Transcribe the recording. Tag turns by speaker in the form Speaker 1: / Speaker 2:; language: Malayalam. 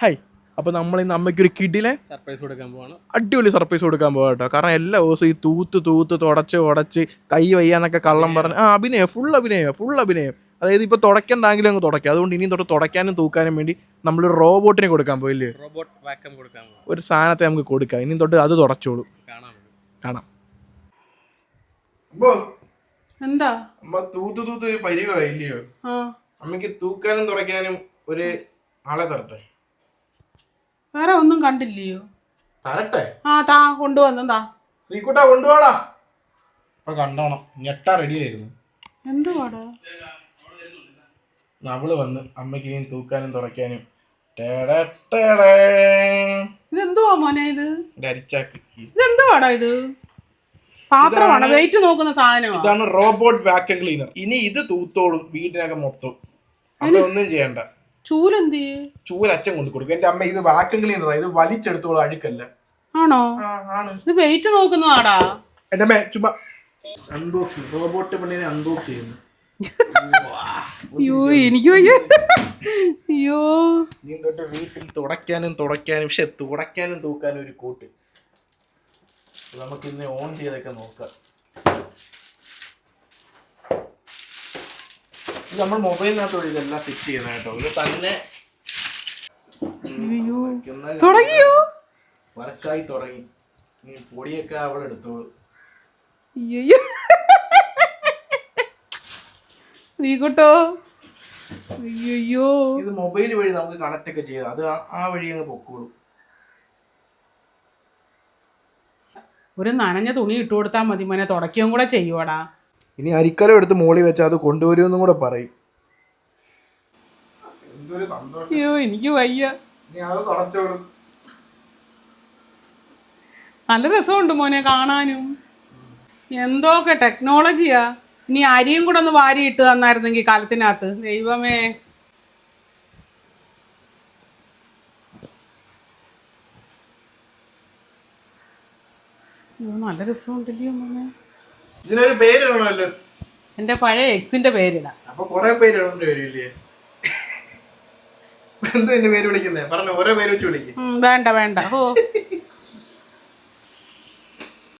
Speaker 1: ഹായ് അപ്പോൾ നമ്മൾ ഇന്ന് അമ്മയ്ക്ക് ഒരു കിഡിലെ
Speaker 2: സർപ്രൈസ് കൊടുക്കാൻ പോവാണ്.
Speaker 1: അടിപൊളി സർപ്രൈസ് കൊടുക്കാൻ പോകാം കേട്ടോ. കാരണം എല്ലാ ദിവസവും ഈ തൂത്ത് തൂത്ത് തുടച്ച് ഉടച്ച് കൈ വയ്യാന്നൊക്കെ കള്ളം പറഞ്ഞ് ആ അഭിനയം ഫുൾ അഭിനയം ഫുൾ അഭിനയം. അതായത് ഇപ്പോൾ തുടക്കണ്ടെങ്കിലും അങ്ങ് തുടക്കാം അതുകൊണ്ട് ഇനിയും തൊട്ട് തുടക്കാനും തൂക്കാനും വേണ്ടി നമ്മൾ റോബോട്ടിനെ കൊടുക്കാൻ പോയില്ലേ
Speaker 2: റോബോട്ട് വാക്കം കൊടുക്കാൻ പോവാം.
Speaker 1: ഒരു സാധനത്തെ നമുക്ക് കൊടുക്കാം. ഇനിയും തൊട്ട് അത് തുടച്ചോളൂ.
Speaker 2: കാണാം
Speaker 3: എന്താ?
Speaker 1: അമ്മ തൂത്ത് തൂത്ത് ഒരു പരിവായില്ലയോ
Speaker 3: ആ.
Speaker 1: അമ്മയ്ക്ക് തൂക്കാനും തുടയ്ക്കാനും ഒരു ആളെ തരട്ടെ.
Speaker 3: വേറെ ഒന്നും കണ്ടില്ലയോ?
Speaker 1: തരട്ടെ.
Speaker 3: ആ താ കൊണ്ടുവന്നതാ
Speaker 1: ശ്രീകുട്ട കൊണ്ടുപോടാ ഇപ്പൊ കണ്ടോണം. ഞെട്ടാ റെഡി ആയിരുന്നു.
Speaker 3: എന്തുവാടാ
Speaker 1: അവൾ വന്ന് അമ്മയ്ക്ക് ഇനി തൂക്കാനും തുറയ്ക്കാനും. ടേടേ ടേടേ.
Speaker 3: ഇതെന്തുവാ മോനെ ഇത്?
Speaker 1: ഒരു അരിച്ചാക്ക്.
Speaker 3: ഇതെന്തുവാടാ ഇത്? പാത്രമാണ്? വെയിറ്റ് നോക്കുന്ന സാധനമാണ്?
Speaker 1: ഇതാണ് റോബോട്ട് വാക്യൂം ക്ലീനർ ഇനി ഇത് തൂത്തോളും വീടിനകം മൊത്തം അതൊന്നും ഒന്നും ചെയ്യണ്ട.
Speaker 3: ചൂലെന്ത്
Speaker 1: ചൂൽ അച്ഛൻ കൊണ്ട് കൊടുക്കും. എന്റെ അമ്മ ഇത് വാക്യൂം ക്ലീനറാ ഇത് വലിച്ചെടുത്തോളും അഴുക്കല്ല.
Speaker 3: ആണോ? ഇത് വെയിറ്റ് നോക്കുന്നതാടാ.
Speaker 1: എന്റെ അമ്മ ചുമ്മാ. അൺബോക്സിങ് റോബോട്ട് പെണ്ണിനെ അൺബോക്സ് ചെയ്യുന്നു
Speaker 3: അയ്യോ എനിക്ക് അയ്യോ.
Speaker 1: നീ തൊട്ട് വീട്ടിൽ തുടയ്ക്കാനും തുടയ്ക്കാനും പക്ഷെ തുടയ്ക്കാനും തൂക്കാനും ഒരു കൂട്ട്. നമുക്ക് ഇന്ന് ഓൺ ചെയ്തൊക്കെ നോക്കാം. ഇത് നമ്മൾ മൊബൈലിനകത്തോടെ ഇതെല്ലാം ഫിറ്റ് ചെയ്യുന്ന കേട്ടോ. ഇത് തന്നെ
Speaker 3: തുടങ്ങിയോ?
Speaker 1: വർക്കായി തുടങ്ങി. നീ പൊടിയൊക്കെ അവൾ എടുത്തോളൂ.
Speaker 3: അയ്യോ നീക്കോട്ടോ അയ്യോ
Speaker 1: ഇത് മൊബൈൽ വഴി നമുക്ക് കണക്ട് ഒക്കെ ചെയ്യാം. അത് ആ- ആ വഴി അങ്ങ് പൊക്കോളൂ.
Speaker 3: ഒരു നനഞ്ഞ തുണി ഇട്ട് കൊടുത്താൽ മതി മോനെ. തുടക്കുകയും കൂടെ ചെയ്യുവാടാ.
Speaker 1: ഇനി അരിക്കലം എടുത്ത് മോളി വെച്ച് അത് കൊണ്ടുവരുമെന്നും കൂടെ പറയും. എന്തൊരു സന്തോഷം.
Speaker 3: അയ്യോ എനിക്ക് വയ്യ. നല്ല രസമുണ്ട് മോനെ കാണാനും. എന്തൊക്കെ ടെക്നോളജിയാ ഇനി അരിയും കൂടെ ഒന്ന് വാരി ഇട്ട് തന്നായിരുന്നെങ്കിൽ കാലത്തിനകത്ത്. ദൈവമേ. നല്ല രസമുണ്ടല്ലോ മോനെ.
Speaker 1: ഇതിനൊരു പേരിടണമല്ലോ
Speaker 3: എന്റെ പഴയ എക്സിന്റെ പേരിടാം.
Speaker 1: അപ്പൊ കുറെ പേര് ഇടേണ്ടി വരില്ലേ എന്തോ എന്റെ പേര് വിളിക്കുന്നേ? പറഞ്ഞു ഓരോ പേര് വെച്ച് വിളിക്കും.
Speaker 3: വേണ്ട വേണ്ട. ഓ.